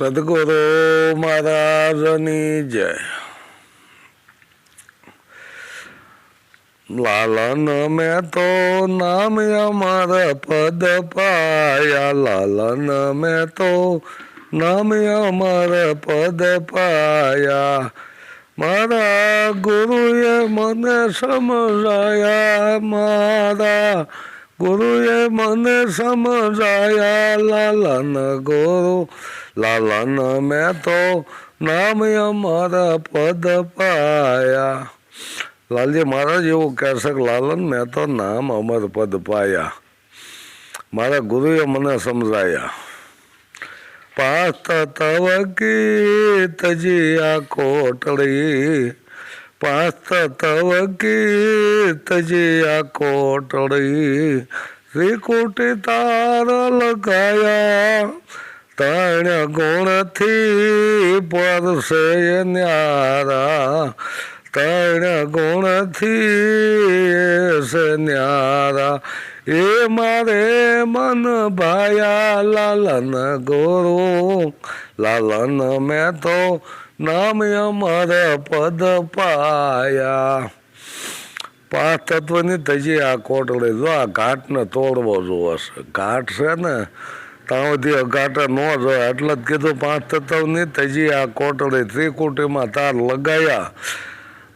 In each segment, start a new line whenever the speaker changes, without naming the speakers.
સદગુરુ મહારાજની જય લાલન મેં તો નામ અમારા પદ પાયા લાલન મેં તો નામ અમારા પદ પાયા મારા ગુરુએ મને સમજાયા મારા ગુરુએ મને સમજાયા લાલન ગુરુ લાલન મેં તો નામ અમારા પદ પાયા લાલજી મહારાજ એવું કહેશે કે લાલન મેં તો નામ અમર પદ પાયા મારા ગુરુએ મને સમજાયા પાસ્ત તવ કીર્તજી આ કોટડી પાસ્ત તવ કીર્તજી આ કોટડી શ્રીકુટી તાર લગાયા. તણ ગુણથી પરસે ન્યારા. તણ ગુણથી સે ન્યારા. એ મારે મન ભાયા લાલન ગુરુ. લાલન મેં તો નામ અમર પદ પાયા. પાંચ તત્વની તજી આ કોટડે જો આ ઘાટને તોડવો જોવો છે. ઘાટ છે ને તાવથી સુધી ઘાટે ન જોયા. એટલે જ કીધું પાંચ તત્વની તજી આ કોટડે ત્રિકુટીમાં તાર લગાયા.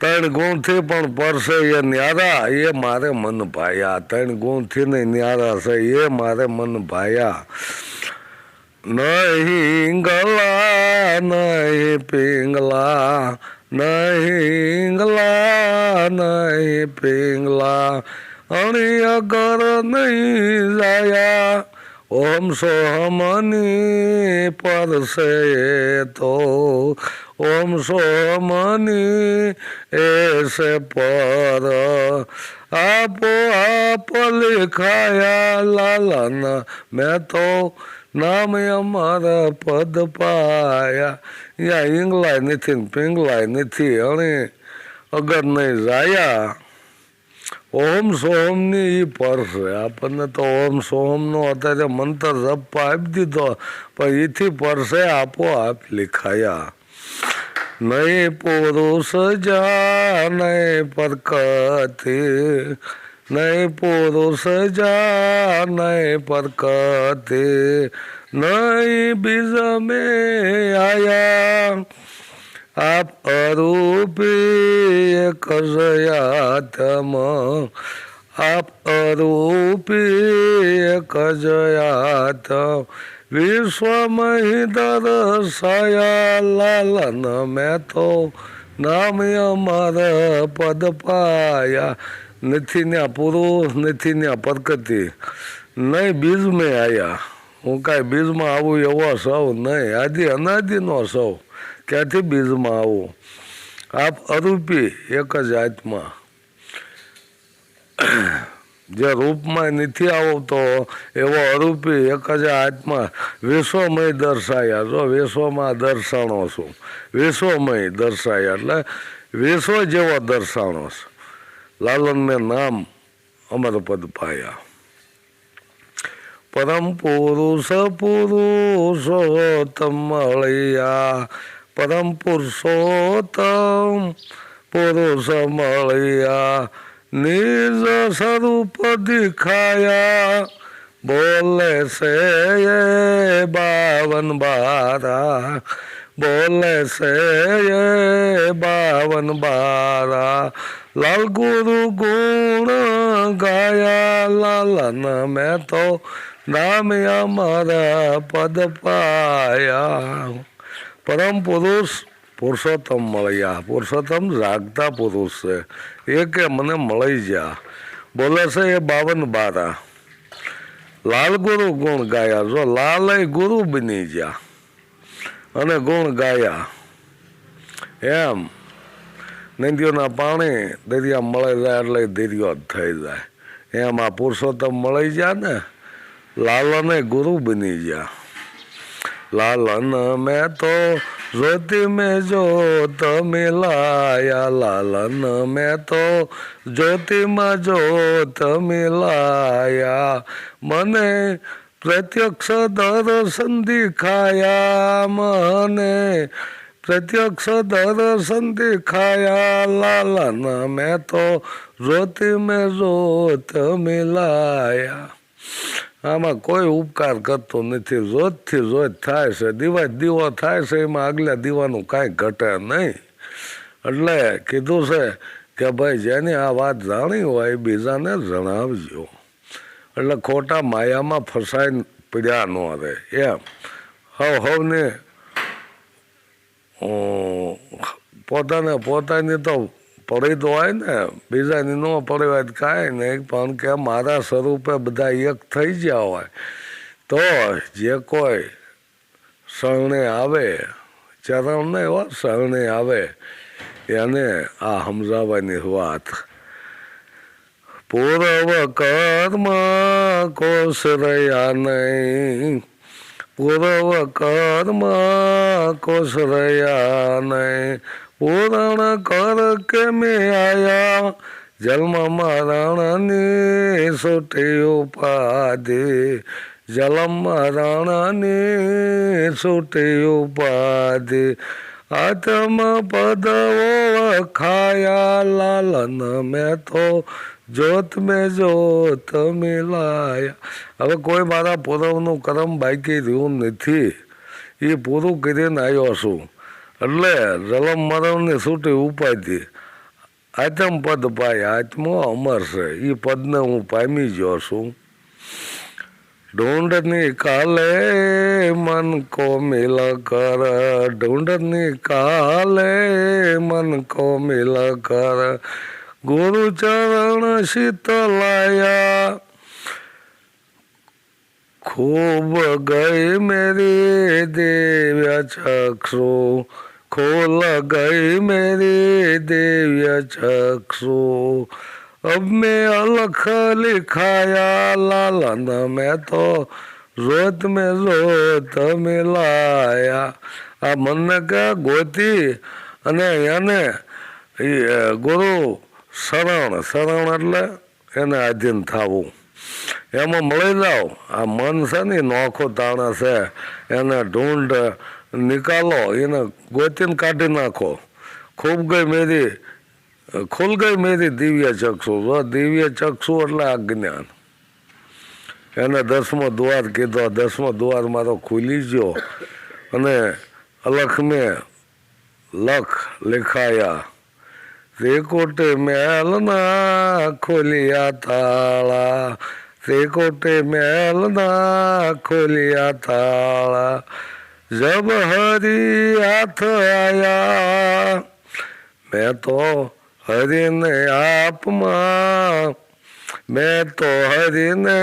ત્રણ ગુણથી પણ પરસે એ ન્યારા, એ મારે મન ભાયા. ત્રણ ગુણથી ને ન્યારા છે, એ મારે મન ભાયા. નહીં ગલા નહીં પિંગલા નહીં ગલા નહીં પિંગલા અણી અગર નહીં જાયા, ઓમ સોહમની પરસે તો. ઓમ સોમની એસે પર. આપો આપ લિખાયા લાલન મેં તો નામ અમારા પદ પાયા અહીંયા ઈંગલાય નથી ને પિંગલાય નથી અણે અગર નહીં જાયા ઓમ સોમની ઈ પરસે આપણને તો ઓમ સોમનો અત્યારે મંતર જપ આપી દીધો પણ એથી પરસે આપોઆપ લિખાયા નહીં પુરુષ જા નહીં પરકતે નહીં પુરુષ જા નય પરકતે નય બીજ મે આયા. આપ અરૂપી એક જયાતમ આપ અરૂપી એક જયાતમ વિશ્વમહી સયા લાલન મેં તો નામ અમાર પદ પાયા. નથી ને પુરુષ નથી ને પ્રકૃતિ નહીં બીજ મેં આયા. હું કાંઈ બીજમાં આવું એવો સૌ નહીં. આદિ અનાદિનો સૌ ક્યાંથી બીજમાં આવું? આપ અરૂપી એક જ આત્મા. જે રૂપમાં નથી આવતો, એવો અરૂપી એક જ આત્મા. વિશ્વમય દર્શાયા. જો વિશ્વમાં દર્શાણો છું. વિશ્વમય દર્શાયા. એટલે વિશ્વ જેવો દર્શાણો છે. લાલન મેં નામ અમર પદ પાયા પરમ પુરુષ પુરુષોત્તમ મળ્યા પરમ પુરુષોત્તમ પુરુષ મળ્યા નિજ સ્વરૂપ દિખાયા બોલે એ બાવન બારા બોલે એ બાવન બારા લાલ ગુરુ ગુણ ગાયા લાલન મેં તો નામ અમારા પદ પાયા. પરમ પુરુષ પુરુષોત્તમ મળ્યા. પુરુષોત્તમ જાગતા પુરુષ છે. એ કે મને મળી જા. બોલે છે એ બાવન બારા. લાલ ગુરુ ગુણ ગાયા. જો લાલ ગુરુ બની ગયા અને ગુણ ગાયા. એમ. નદીઓના પાણી, દરિયા મળે જાય એટલે દરિયો જ થઈ જાય. એમ પુરુષોત્તમ મળી ગયા ને લાલને ગુરુ બની ગયા. લાલન મેં તો જ્યોતિ મેં જોત મિલાયા લાલન મેં તો જ્યોતિમાં જોત મિલાયા. મને પ્રત્યક્ષ દર્શન દિખાયા, મને પ્રત્યક્ષ દર્શન દેખાયા લાલના મેં તો રોતી મેં જોત મિલાયા આમાં કોઈ ઉપકાર કરતો નથી. જોતથી જોત થાય છે. દીવા દીવો થાય છે. એમાં આગલા દીવાનું કાંઈ ઘટે નહીં. એટલે કીધું છે કે ભાઈ જેની આ વાત જાણી હોય એ બીજાને જણાવજો. એટલે ખોટા માયામાં ફસાઈ પડ્યા ન રહે. એમ. હવ હવને પોતાને પોતાની તો પડી તો હોય ને, બીજાની ન પડી હોય કાંઈ નહીં, પણ કે મારા સ્વરૂપે બધા એક થઈ ગયા હોય, તો જે કોઈ શરણે આવે, ચરણ નહીં હો, શરણે આવે, એને આ સમજાવવાની વાત. પૂર્વ કર્મ કોશ રહ્યા નહીં પૂર્વ કર્મ કોશ રહ્યા નહીં પૂરણ કર કે મેં આયા? જન્મ મરણની સુટી ઉપાધિ જલમ મરણની સુટી ઉપાધિ આત્મ પદવો ખાયા લાલન મેં તો જોત મેં જોત મિલાયા. હવે કોઈ મારા પૂરવનું કરમ બાકી રહ્યું નથી. એ પૂરું કરીને આવ્યો છું. એટલે જલમ મરમની છૂટી ઉપાયથી આત્મ પદ પાય આત્મો અમર છે. એ પદને હું પામી ગયો છું. ઢૂંઢ નિકાલે મન કો મિલ કર. ઢૂંઢ નિકાલે મન કો મિલ કર. ગુરુ ચરણ શીતલાયા खूब गई मेरी दिव्य चक्षु खोल गई मेरी दिव्य चक्षु अब मैं अलख लिखाया लालन में तो रोत में रोत મિલાયા આ મનને કે ગોતી અને એને ઈ, અ, ગુરુ શરણ શરણ એટલે એને આધીન થવું. એમાં મળી જાઓ. આ મન છે ને નોખો તાણા છે. એને ઢૂંઢ નિકાલો, એને ગોતીને કાઢી નાખો. ખૂબ ગઈ મેરી, ખુલ ગઈ મેરી દિવ્ય ચક્ષુ. દિવ્ય ચક્ષુ એટલે આ જ્ઞાન. એને દસમો દ્વાર કીધો. દસમો દ્વાર મારો ખુલી ગયો. અને અલખ મેં લખ લખાયા. ત્રિકોટે મેલના ખોલિયા તાળા. ત્રિકોટે મેલના ખોલિયા તાળા. જબ હરી હાથ આયા, મેં તો હરીને આપમાં, મેં તો હરીને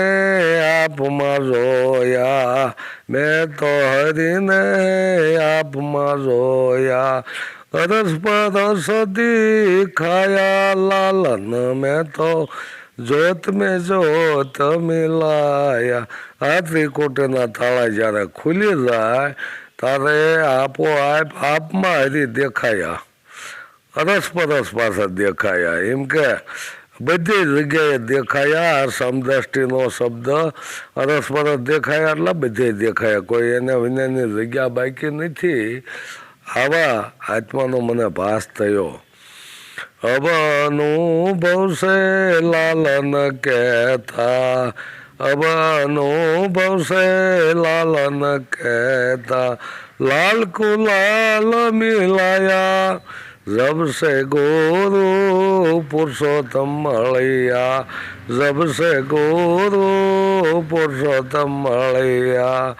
આપમાં જોયા, મેં તો હરીને આપમાં જોયા. અરસ પરસ દીખાયા, લાલન મેં તો જોત મેં જોત મિલાયા. આ ત્રિકોટીના તાળા જ્યારે ખુલી જાય, ત્યારે આપો આપ આપમાં હરી દેખાયા. અરસ પરસ પાછા દેખાયા. એમ કે બધી જગ્યાએ દેખાયા સમદ્રષ્ટિનો શબ્દ અરસ પરસ દેખાયા, એટલે બધે દેખાયા. કોઈ એને વિનયની જગ્યા બાકી નથી. આવા આત્માનો મને ભાસ થયો. અબનું ભવસે લાલન કહેતા અબનું લાલન કહેતા લાલ કુ લાલ મિલાયા, જબસે ગોરુ પુરુષોત્તમ મળ્યા, જબસે ગોરુ પુરુષોત્તમ મળ્યા.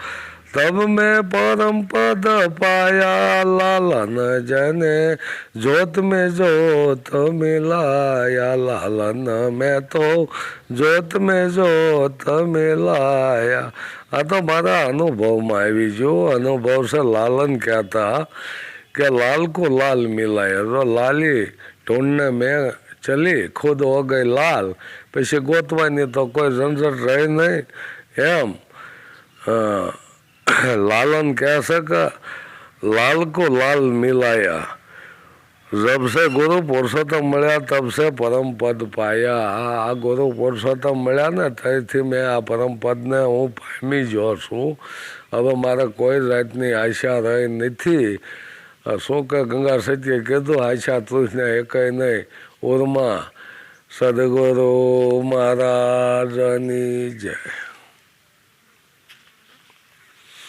તબ મેં પરમ પદ પાયા લાલન જને, જોત મેં જોત મિલાયા લાલન મેં તો, જોત મેં જોત મિલાયા. આ તો મારા અનુભવમાં આવી ગયું. અનુભવ છે લાલન કહેતા કે લાલ કો લાલ મિલાય. લાલી ઢોણને મેં ચલી, ખુદ હો ગઈ લાલ. પછી ગોતવાની તો કોઈ ઝંઝટ રહી નહીં. એમ, હા. લાલન કહેશે કે લાલ કો લાલ મિલાયા જબ સે ગુરુ પુરુષોત્તમ મળ્યા તબ સે પરમ પદ પાયા આ ગુરુ પુરુષોત્તમ મળ્યા ને ત્યાંથી મેં આ પરમ પદને હું પામી જો છું હવે મારે કોઈ જાતની આશા રહી નથી શું કે ગંગા સત્યે કીધું આશા તુજને એકેય નહીં ઉર્મા સદગુરુ મહારાજની જય